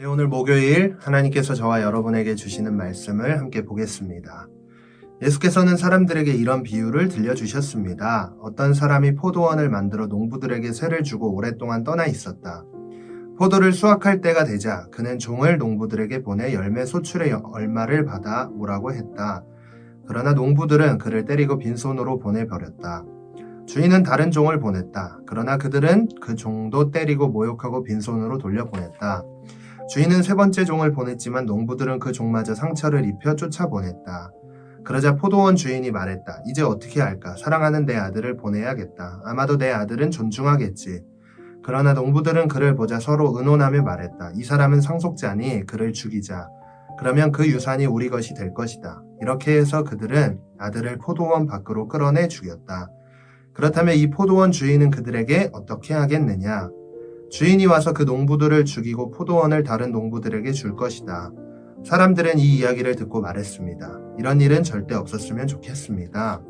네, 오늘 목요일 하나님께서 저와 여러분에게 주시는 말씀을 함께 보겠습니다. 예수께서는 사람들에게 이런 비유를 들려주셨습니다. 어떤 사람이 포도원을 만들어 농부들에게 세를 주고 오랫동안 떠나 있었다. 포도를 수확할 때가 되자 그는 종을 농부들에게 보내 열매 소출의 얼마를 받아 오라고 했다. 그러나 농부들은 그를 때리고 빈손으로 보내버렸다. 주인은 다른 종을 보냈다. 그러나 그들은 그 종도 때리고 모욕하고 빈손으로 돌려보냈다. 주인은 세 번째 종을 보냈지만 농부들은 그 종마저 상처를 입혀 쫓아보냈다. 그러자 포도원 주인이 말했다. 이제 어떻게 할까? 사랑하는 내 아들을 보내야겠다. 아마도 내 아들은 존중하겠지. 그러나 농부들은 그를 보자 서로 의논하며 말했다. 이 사람은 상속자니 그를 죽이자. 그러면 그 유산이 우리 것이 될 것이다. 이렇게 해서 그들은 아들을 포도원 밖으로 끌어내 죽였다. 그렇다면 이 포도원 주인은 그들에게 어떻게 하겠느냐? 주인이 와서 그 농부들을 죽이고 포도원을 다른 농부들에게 줄 것이다. 사람들은 이 이야기를 듣고 말했습니다. 이런 일은 절대 없었으면 좋겠습니다.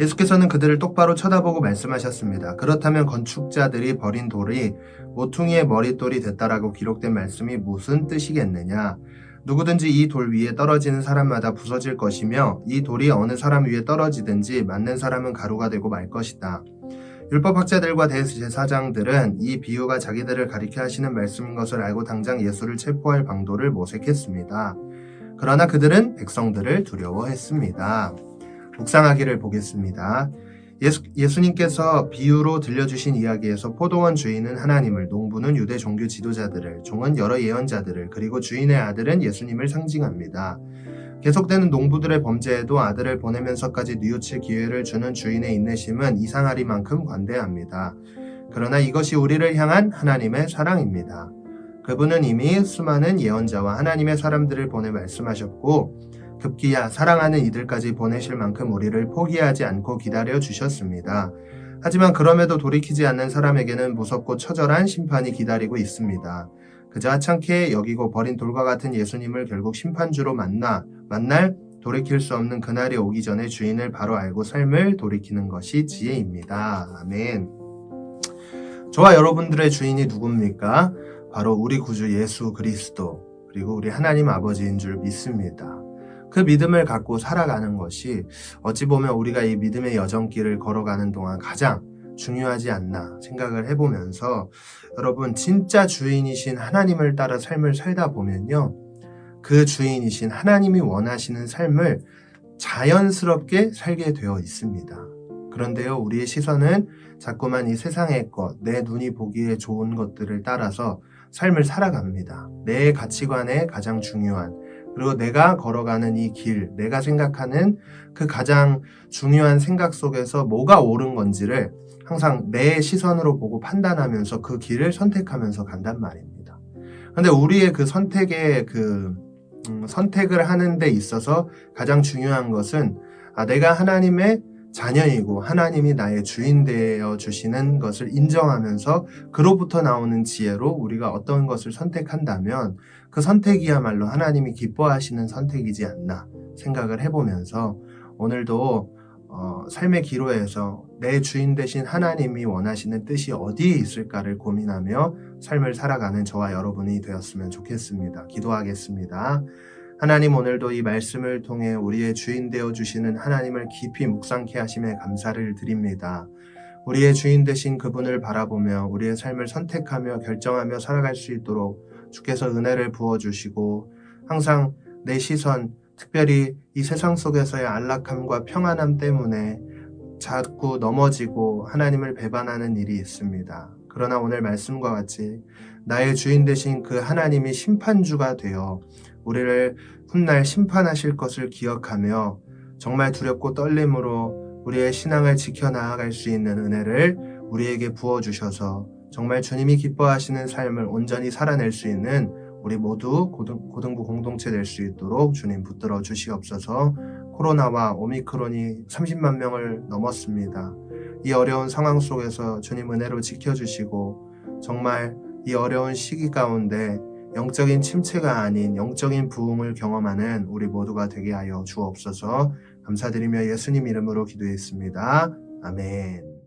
예수께서는 그들을 똑바로 쳐다보고 말씀하셨습니다. 그렇다면 건축자들이 버린 돌이 모퉁이의 머릿돌이 됐다라고 기록된 말씀이 무슨 뜻이겠느냐? 누구든지 이 돌 위에 떨어지는 사람마다 부서질 것이며 이 돌이 어느 사람 위에 떨어지든지 맞는 사람은 가루가 되고 말 것이다. 율법학자들과 대제사장들은 이 비유가 자기들을 가리켜 하시는 말씀인 것을 알고 당장 예수를 체포할 방도를 모색했습니다. 그러나 그들은 백성들을 두려워했습니다. 묵상하기를 보겠습니다. 예수, 예수님께서 비유로 들려주신 이야기에서 포도원 주인은 하나님을, 농부는 유대 종교 지도자들을, 종은 여러 예언자들을, 그리고 주인의 아들은 예수님을 상징합니다. 계속되는 농부들의 범죄에도 아들을 보내면서까지 뉘우칠 기회를 주는 주인의 인내심은 이상하리만큼 관대합니다. 그러나 이것이 우리를 향한 하나님의 사랑입니다. 그분은 이미 수많은 예언자와 하나님의 사람들을 보내 말씀하셨고 급기야 사랑하는 이들까지 보내실 만큼 우리를 포기하지 않고 기다려 주셨습니다. 하지만 그럼에도 돌이키지 않는 사람에게는 무섭고 처절한 심판이 기다리고 있습니다. 그저 하찮게 여기고 버린 돌과 같은 예수님을 결국 심판주로 만나 만날 돌이킬 수 없는 그날이 오기 전에 주인을 바로 알고 삶을 돌이키는 것이 지혜입니다. 아멘. 저와 여러분들의 주인이 누굽니까? 바로 우리 구주 예수 그리스도 그리고 우리 하나님 아버지인 줄 믿습니다. 그 믿음을 갖고 살아가는 것이 어찌 보면 우리가 이 믿음의 여정길을 걸어가는 동안 가장 중요하지 않나 생각을 해보면서 여러분 진짜 주인이신 하나님을 따라 삶을 살다 보면요. 그 주인이신 하나님이 원하시는 삶을 자연스럽게 살게 되어 있습니다. 그런데요, 우리의 시선은 자꾸만 이 세상의 것, 내 눈이 보기에 좋은 것들을 따라서 삶을 살아갑니다. 내 가치관에 가장 중요한, 그리고 내가 걸어가는 이 길, 내가 생각하는 그 가장 중요한 생각 속에서 뭐가 옳은 건지를 항상 내 시선으로 보고 판단하면서 그 길을 선택하면서 간단 말입니다. 근데 우리의 그 선택의 그 음, 선택을 하는 데 있어서 가장 중요한 것은 아, 내가 하나님의 자녀이고 하나님이 나의 주인 되어 주시는 것을 인정하면서 그로부터 나오는 지혜로 우리가 어떤 것을 선택한다면 그 선택이야말로 하나님이 기뻐하시는 선택이지 않나 생각을 해보면서 오늘도 어, 삶의 기로에서 내 주인 되신 하나님이 원하시는 뜻이 어디에 있을까를 고민하며 삶을 살아가는 저와 여러분이 되었으면 좋겠습니다. 기도하겠습니다. 하나님 오늘도 이 말씀을 통해 우리의 주인 되어 주시는 하나님을 깊이 묵상케 하심에 감사를 드립니다. 우리의 주인 되신 그분을 바라보며 우리의 삶을 선택하며 결정하며 살아갈 수 있도록 주께서 은혜를 부어 주시고 항상 내 시선 특별히 이 세상 속에서의 안락함과 평안함 때문에 자꾸 넘어지고 하나님을 배반하는 일이 있습니다. 그러나 오늘 말씀과 같이 나의 주인 되신 그 하나님이 심판주가 되어 우리를 훗날 심판하실 것을 기억하며 정말 두렵고 떨림으로 우리의 신앙을 지켜 나아갈 수 있는 은혜를 우리에게 부어주셔서 정말 주님이 기뻐하시는 삶을 온전히 살아낼 수 있는 우리 모두 고등, 부 공동체 될 수 있도록 주님 붙들어 주시옵소서 코로나와 오미크론이 30만 명을 넘었습니다. 이 어려운 상황 속에서 주님 은혜로 지켜주시고 정말 이 어려운 시기 가운데 영적인 침체가 아닌 영적인 부흥을 경험하는 우리 모두가 되게 하여 주옵소서 감사드리며 예수님 이름으로 기도했습니다. 아멘.